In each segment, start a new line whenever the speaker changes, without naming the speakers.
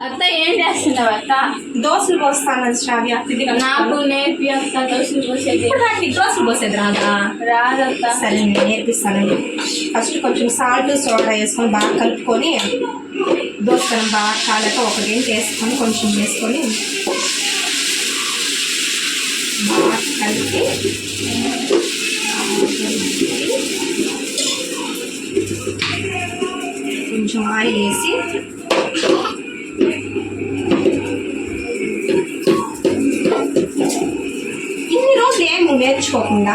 అత్త ఏం చేస్తున్నావు అత్త?
దోశలు పోస్తాను శ్రావ్య నాకు
నేర్పి అత్త దోశలు పోసేది
నాకు దోశలు పోసేది రాదా?
రాదత్త
సరే నేను నేర్పిస్తానండి. ఫస్ట్ కొంచెం సాల్ట్ సోడా వేసుకొని బాగా కలుపుకొని దోశలను బాగా కాలేక ఒక గంట వేసుకొని కొంచెం వేసుకొని బాగా కలిపి కొంచెం ఆయిల్ వేసి ఇన్ని రోజులు నేర్చుకోకుండా?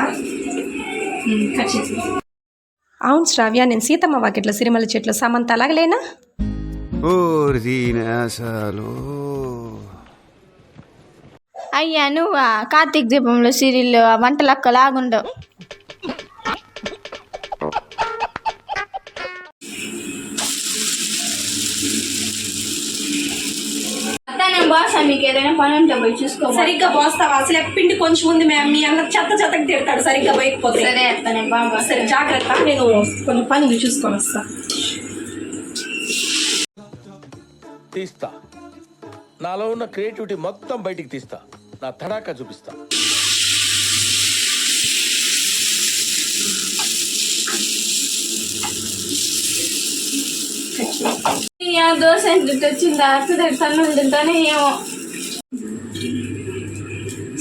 అవును శ్రావ్య నేను సీతమ్మ వాకిట్ల సిరిమల చెట్లు సమంత అలాగలేనా?
అయ్యా నువ్వా? కార్తీక దీపంలో సీరియల్ వంటలక్క లాగుండవు.
బాసా మీకు ఏదైనా పని ఉంటే పోయి చూసుకో. సరిగ్గా
పోస్తావా? అసలు పిండి కొంచెం ఉంది మ్యామ్. మీ అన్న చెత్త చెత్తకి తిడతాడు. సరిగ్గా పోయకపోతే.
సరే అత్త నేను బాగా సరే
జాగ్రత్త. నేను కొంచెం పని చూసుకొని వస్తా.
తీస్తా. నాలో ఉన్న క్రియేటివిటీ మొత్తం బయటికి తీస్తా. నా తడాకా చూపిస్తా.
దోశ ఎందుకు వచ్చిందా తిడతాను తింటానే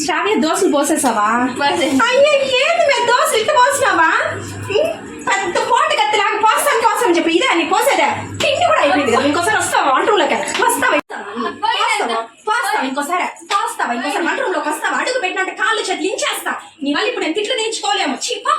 శ్రావ్య దోశలు పోసేసావా?
అయ్యే
ఏంది మేము దోశలు ఇట్టు పోసినావా? పెద్ద పోట కత్తిలాగా పోస్తాను కోసం చెప్పి ఇదే అని పోసేదా. తిండి కూడా అయిపోయింది కదా ఇంకోసారి వస్తావా వంటలోకి వస్తావా? పోస్తావా ఇంకోసారి? పోస్తావా ఇంకోసారి వంటలోకి వస్తావా? అడుగు పెట్టినట్టు కాళ్ళు చేతులు ఇంచేస్తా. నీ వల్ల ఇప్పుడు నేను తిట్లు తెచ్చుకోలేము చీపా